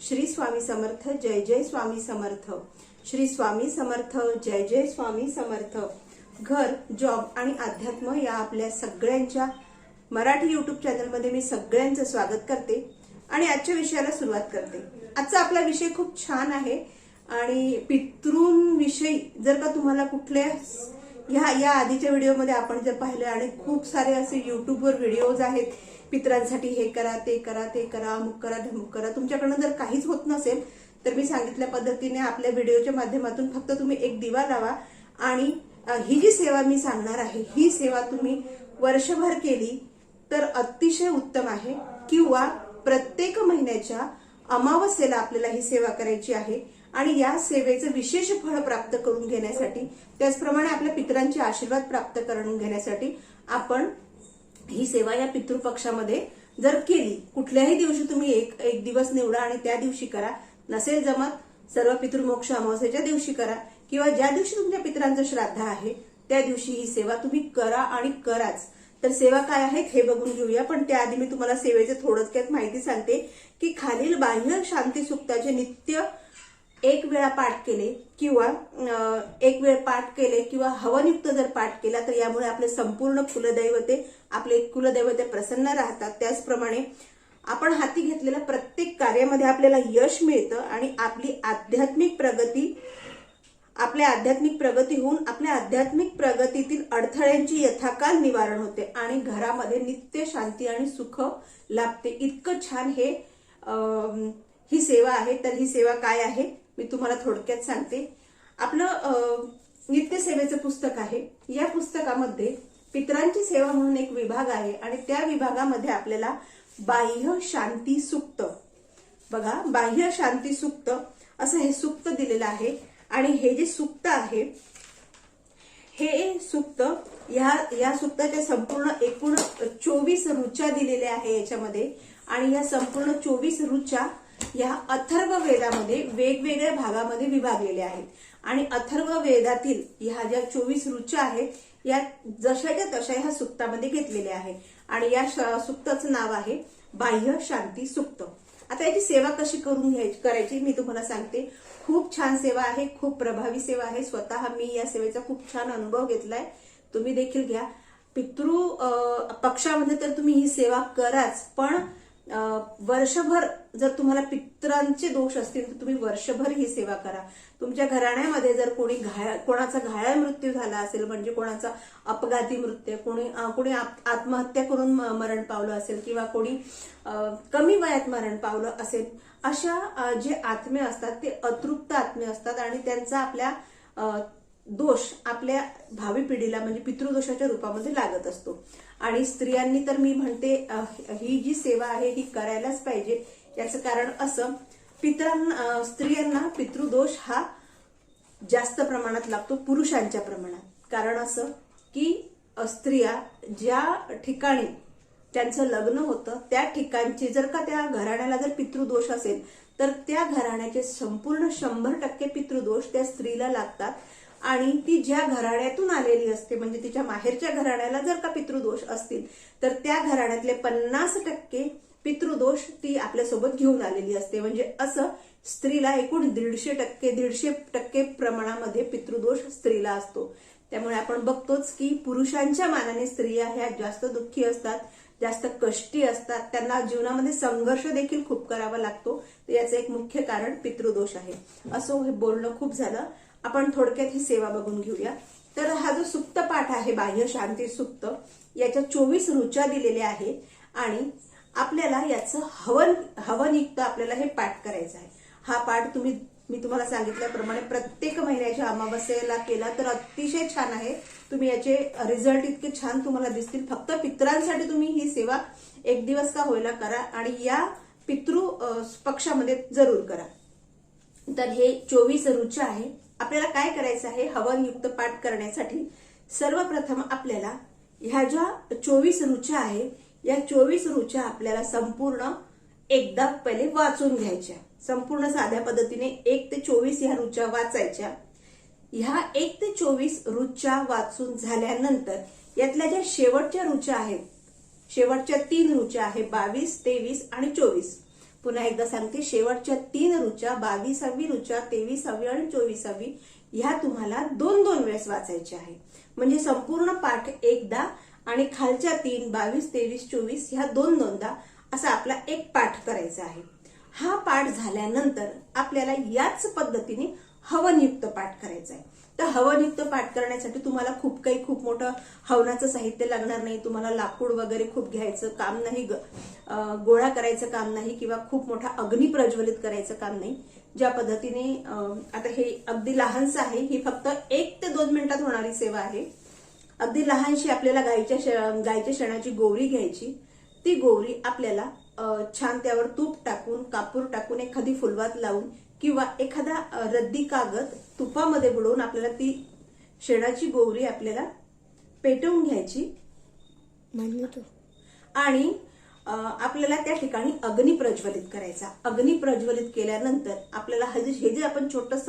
श्री स्वामी समर्थ जय जय स्वामी समर्थ. श्री स्वामी समर्थ जय जय स्वामी समर्थ. घर जॉब आणि अध्यात्म या आपल्या सगळ्यांच्या मराठी युट्यूब चॅनलमध्ये मी सगळ्यांचं स्वागत करते आणि आजच्या विषयाला सुरुवात करते. आजचा आपला विषय खूप छान आहे आणि पितृंविषयी जर का तुम्हाला कुठल्या ह्या या आधीच्या व्हिडिओमध्ये आपण जर पाहिलं आणि खूप सारे असे युट्यूबवर व्हिडिओज आहेत पित्रांसाठी हे करा ते करा ते करा अमुक करा धमुक करा. तुमच्याकडनं जर काहीच होत नसेल तर मी सांगितल्या पद्धतीने आपल्या व्हिडिओच्या माध्यमातून फक्त तुम्ही एक दिवा लावा. आणि ही जी सेवा मी सांगणार आहे ही सेवा तुम्ही वर्षभर केली तर अतिशय उत्तम आहे. किंवा प्रत्येक महिन्याच्या अमावस्येला आपल्याला ही सेवा करायची आहे. आणि या सेवेचं विशेष फळ प्राप्त करून घेण्यासाठी त्याचप्रमाणे आपल्या पितरांचे आशीर्वाद प्राप्त करून घेण्यासाठी आपण ही सेवा या पितृपक्षामध्ये जर केली कुठल्याही दिवशी तुम्ही एक एक दिवस निवडा आणि त्या दिवशी करा. नसेल जमत सर्व पितृमोक्ष अमावस्येच्या दिवशी करा. किंवा ज्या दिवशी तुमच्या पितरांचं श्राद्ध आहे त्या दिवशी ही सेवा तुम्ही करा आणि कराच. तर सेवा काय आहेत हे बघून घेऊया. पण त्याआधी मी तुम्हाला सेवेचे थोडक्यात माहिती सांगते की खालील बाह्य शांती सुक्ताचे नित्य एक वेळा पाठ केले किंवा एक वेळ पाठ केले किंवा हवनयुक्त जर पाठ केला तर यामुळे आपले संपूर्ण कुलदैवते आपले कुलदैवते प्रसन्न राहतात. त्याचप्रमाणे आपण हाती घेतलेल्या प्रत्येक कार्यामध्ये आपल्याला यश मिळतं आणि आपली आध्यात्मिक प्रगती आपल्या आध्यात्मिक प्रगती होऊन आपल्या आध्यात्मिक प्रगतीतील अडथळ्यांची यथाकाल निवारण होते आणि घरामध्ये नित्य शांती आणि सुख लाभते. इतकं छान हे ही सेवा आहे. तर ही सेवा काय आहे? मी तुम्हाला थोडक्यात सांगते. आपलं नित्यसेवेचं पुस्तक आहे. या पुस्तकामध्ये पितरांची सेवा म्हणून एक विभाग आहे आणि त्या विभागामध्ये आपल्याला बाह्य शांती सुक्त बघा बाह्य शांती सुक्त असं हे सुक्त दिलेलं आहे. आणि हे जे सुक्त आहे हे सुक्त या या सुक्ताच्या संपूर्ण एकूण चोवीस रुचा दिलेल्या आहे याच्यामध्ये. आणि या संपूर्ण चोवीस रुचा या अथर्व वेदामध्ये वेगवेगळ्या भागामध्ये विभागलेल्या आहेत. आणि अथर्व वेदातील ह्या ज्या चोवीस रुचा आहेत या जशाच्या तशा ह्या सुक्तामध्ये घेतलेल्या आहे आणि या श- सुक्ताचं नाव आहे बाह्य शांती सुक्त. आता याची सेवा कशी करून घ्यायची करायची मी तुम्हाला सांगते. खूप छान सेवा आहे खूप प्रभावी सेवा आहे. स्वतः मी या सेवेचा खूप छान अनुभव घेतलाय. तुम्ही देखील घ्या. पितृ पक्षामध्ये तर तुम्ही ही सेवा कराच पण वर्षभर जर तुम्हाला पित्रांचे दोष असतील तर तुम्ही वर्षभर ही सेवा करा. तुमच्या घराण्यामध्ये जर कोणी घाया कोणाचा घायाळ मृत्यू झाला असेल म्हणजे कोणाचा अपघाती मृत्यू कोणी कोणी आत्महत्या करून म- मरण पावलं असेल किंवा कोणी कमी वयात मरण पावलं असेल अशा जे आत्मे असतात ते अतृप्त आत्मे असतात आणि त्यांचा आपल्या दोष आपल्या भावी पिढीला म्हणजे पितृदोषाच्या रूपामध्ये लागत असतो. आणि स्त्रियांनी तर मी म्हणते ही जी सेवा आहे ही करायलाच पाहिजे. याचं कारण असं पितरांना स्त्रियांना पितृदोष हा जास्त प्रमाणात लागतो पुरुषांच्या प्रमाणात. कारण असं की स्त्रिया ज्या ठिकाणी त्यांचं लग्न होतं त्या ठिकाणची जर का त्या घराण्याला जर पितृदोष असेल तर त्या घराण्याचे संपूर्ण शंभर टक्के पितृदोष त्या स्त्रीला लागतात. आणि ती ज्या घराण्यातून आलेली असते म्हणजे तिच्या माहेरच्या घराण्याला जर का पितृदोष असतील तर त्या घराण्यातले पन्नास टक्के पितृदोष ती आपल्यासोबत घेऊन आलेली असते. म्हणजे असं स्त्रीला एकूण दीडशे टक्के दीडशे टक्के प्रमाणामध्ये पितृदोष स्त्रीला असतो. त्यामुळे आपण बघतोच की पुरुषांच्या मानाने स्त्रिया ह्या जास्त दुःखी असतात जास्त कष्टी असतात. त्यांना जीवनामध्ये संघर्ष देखील खूप करावा लागतो. याचं एक मुख्य कारण पितृदोष आहे. असं हे बोलणं खूप झालं. आपण थोडक्यात ही सेवा बघून घेऊया. तर हा जो सुप्त पाठ आहे बाह्य शांती सुप्त याच्या चोवीस रुचा दिलेल्या आहे आणि आपल्याला याचं हवन हवनयुक्त आपल्याला हे पाठ करायचं आहे. हा पाठ तुम्ही मी तुम्हाला सांगितल्याप्रमाणे प्रत्येक महिन्याच्या अमावस्येला केला तर अतिशय छान आहे. तुम्ही याचे रिझल्ट इतके छान तुम्हाला दिसतील. फक्त पित्रांसाठी तुम्ही ही सेवा एक दिवस का होयला करा आणि या पितृ पक्षामध्ये जरूर करा. तर हे चोवीस रुचा आहे. आपल्याला काय करायचं आहे? हवनयुक्त पाठ करण्यासाठी सर्वप्रथम आपल्याला ह्या ज्या चोवीस रुचा आहे या चोवीस रुचा आपल्याला संपूर्ण एकदा पहिले वाचून घ्यायच्या. संपूर्ण साध्या पद्धतीने एक ते चोवीस ह्या रुचा वाचायच्या. ह्या एक ते चोवीस रुचा वाचून झाल्यानंतर यातल्या ज्या शेवटच्या रुचा आहेत शेवटच्या तीन रुचा आहे बावीस तेवीस आणि चोवीस पुन्हा एकदा सांगते शेवटच्या तीन रुचा बावीसावी रुचा तेवीसावी आणि चोवीसावी ह्या तुम्हाला दोन दोन वेळेस वाचायच्या आहे. म्हणजे संपूर्ण पाठ एकदा आणि खालच्या तीन बावीस तेवीस चोवीस ह्या दोन दोनदा असा आपला एक पाठ करायचा आहे. हा पाठ झाल्यानंतर आपल्याला याच पद्धतीने हवनयुक्त पाठ करायचा आहे तर हवनयुक्त पाठ करण्यासाठी तुम्हाला खूप काही खूप मोठं हवनाचं साहित्य लागणार नाही. तुम्हाला लाकूड वगैरे खूप घ्यायचं काम नाही गोळा करायचं काम नाही किंवा खूप मोठा अग्नी प्रज्वलित करायचं काम नाही. ज्या पद्धतीने आता हे अगदी लहानसं आहे ही फक्त एक ते दोन मिनिटात होणारी सेवा आहे. अगदी लहानशी आपल्याला गायच्या गायच्या शेणाची गोवरी घ्यायची. ती गोवरी आपल्याला छान त्यावर तूप टाकून कापूर टाकून एखादी फुलवात लावून किंवा एखादा रद्दी कागद तुपामध्ये बुडवून आपल्याला ती शेणाची गोवरी आपल्याला पेटवून घ्यायची. आणि आपल्याला त्या ठिकाणी अग्नी प्रज्वलित करायचा. अग्नी प्रज्वलित केल्यानंतर आपल्याला हे जे हे जे आपण छोटस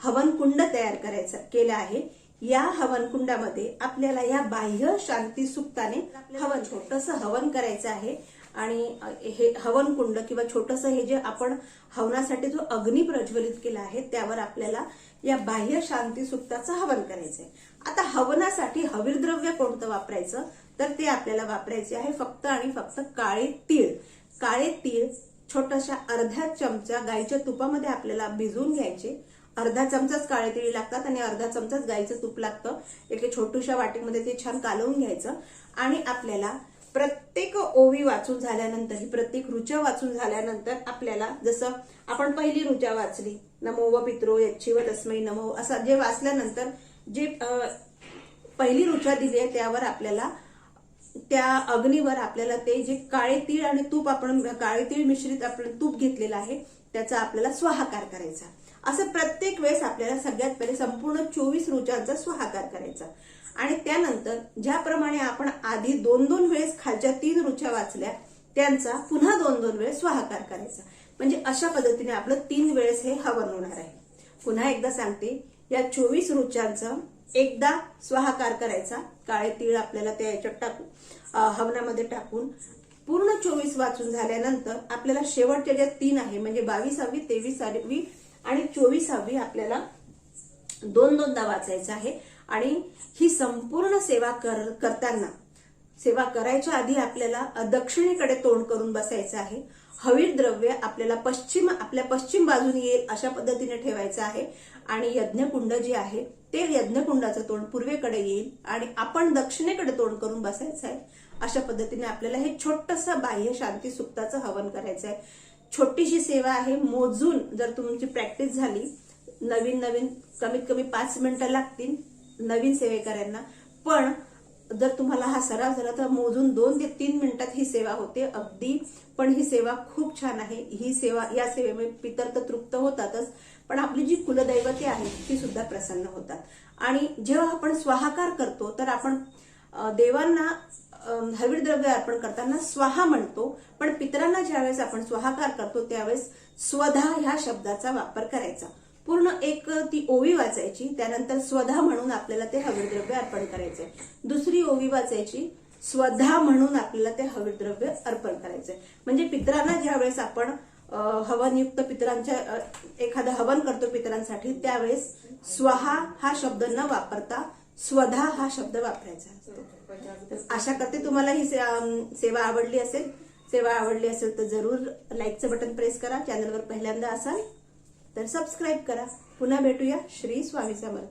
हवनकुंड तयार करायचं केलं आहे या हवनकुंडामध्ये आपल्याला या बाह्य शांती सुक्ताने हवन छोटस हवन करायचं आहे. आणि हे हवनकुंड किंवा छोटस हे जे आपण हवनासाठी जो अग्नी प्रज्वलित केला आहे त्यावर आपल्याला या बाह्य शांती सुक्ताचं हवन करायचंय. आता हवनासाठी हवीरद्रव्य कोणतं वापरायचं? तर ते आपल्याला वापरायचे आहे फक्त आणि फक्त काळे तीळ. काळे तीळ छोटाशा अर्ध्या चमचा गाईच्या तुपामध्ये आपल्याला भिजवून घ्यायचे. अर्धा चमचाच काळे तिळी लागतात आणि अर्धा चमचाच गाईचं तूप लागतं. एके छोटूशा वाटीमध्ये ते छान कालवून घ्यायचं. आणि आपल्याला प्रत्येक ओवी वाचून झाल्यानंतर ही प्रत्येक रुचा वाचून झाल्यानंतर आपल्याला जसं आपण पहिली रुचा वाचली नमो व पित्रो यच्छिव तस्मै नमो असं जे वाचल्यानंतर जे पहिली रुचा दिली आहे त्यावर आपल्याला त्या अग्नीवर आपल्याला ते जे काळे तीळ आणि तूप आपण काळे तीळ मिश्रित आपण तूप घेतलेलं आहे त्याचा आपल्याला स्वाहाकार करायचा. असं प्रत्येक वेळेस आपल्याला सगळ्यात पहिले संपूर्ण चोवीस रुचांचा स्वाहाकार करायचा. आणि त्यानंतर ज्याप्रमाणे आपण आधी दोन दोन वेळेस खालच्या तीन रुचा वाचल्या त्यांचा पुन्हा दोन दोन वेळेस स्वाहाकार करायचा. म्हणजे अशा पद्धतीने आपलं तीन वेळेस हे हवन होणार आहे. पुन्हा एकदा सांगते या चोवीस रुचांचं एकदा स्वाहाकार करायचा. काळे तीळ आपल्याला त्या याच्यात टाकून हवनामध्ये टाकून. पूर्ण चोवीस वाचून झाल्यानंतर आपल्याला शेवटच्या ज्या तीन आहे म्हणजे बावीसावी तेवीसावी आणि चोवीसावी आपल्याला दोन दोनदा वाचायचं आहे. आणि ही संपूर्ण सेवा कर करताना सेवा करायच्या आधी आपल्याला दक्षिणेकडे तोंड करून बसायचं आहे. हवीर द्रव्य आपल्याला पश्चिम आपल्या पश्चिम बाजूने येईल अशा पद्धतीने ठेवायचं आहे. आणि यज्ञकुंड जे आहे ते यज्ञकुंडाचं तोंड पूर्वेकडे येईल आणि आपण दक्षिणेकडे तोंड करून बसायचं आहे. अशा पद्धतीने आपल्याला हे छोटंसं बाह्य शांती सुक्ताचं हवन करायचं आहे. छोटीशी सेवा आहे. मोजून जर तुमची प्रॅक्टिस झाली नवीन नवीन कमीत कमी पाच मिनिटं लागतील नवीन सेवेकऱ्यांना. पण जर तुम्हाला हा सराव झाला तर मोजून दोन ते तीन मिनिटात ही सेवा होते अगदी. पण ही सेवा खूप छान आहे. ही सेवा या सेवेमुळे पितर तर तृप्त होतातच. पण आपली जी कुलदैवते आहेत ती सुद्धा प्रसन्न होतात. आणि जेव्हा आपण स्वाहाकार करतो तर आपण देवांना अम, हवीर द्रव्य अर्पण करताना स्वाहा म्हणतो पण पितरांना ज्यावेळेस आपण स्वाहाकार करतो त्यावेळेस स्वधा ह्या शब्दाचा वापर करायचा. पूर्ण एक ती ओवी वाचायची त्यानंतर स्वधा म्हणून आपल्याला ते हवीर द्रव्य अर्पण करायचंय. दुसरी ओवी वाचायची स्वधा म्हणून आपल्याला ते हवीर द्रव्य अर्पण करायचंय. म्हणजे पितरांना ज्यावेळेस आपण हवनयुक्त पितरांच्या एखादं हवन करतो पितरांसाठी त्यावेळेस स्वाहा हा शब्द न वापरता स्वधा हा शब्द वापरायचा असतो. आशा करते तुम्हाला ही सेवा आवडली असेल सेवा आवडली असेल तर जरूर लाईकचं बटन प्रेस करा. चॅनलवर पहिल्यांदा असाल तर सबस्क्राईब करा. पुन्हा भेटूया श्री स्वामी समर्थ.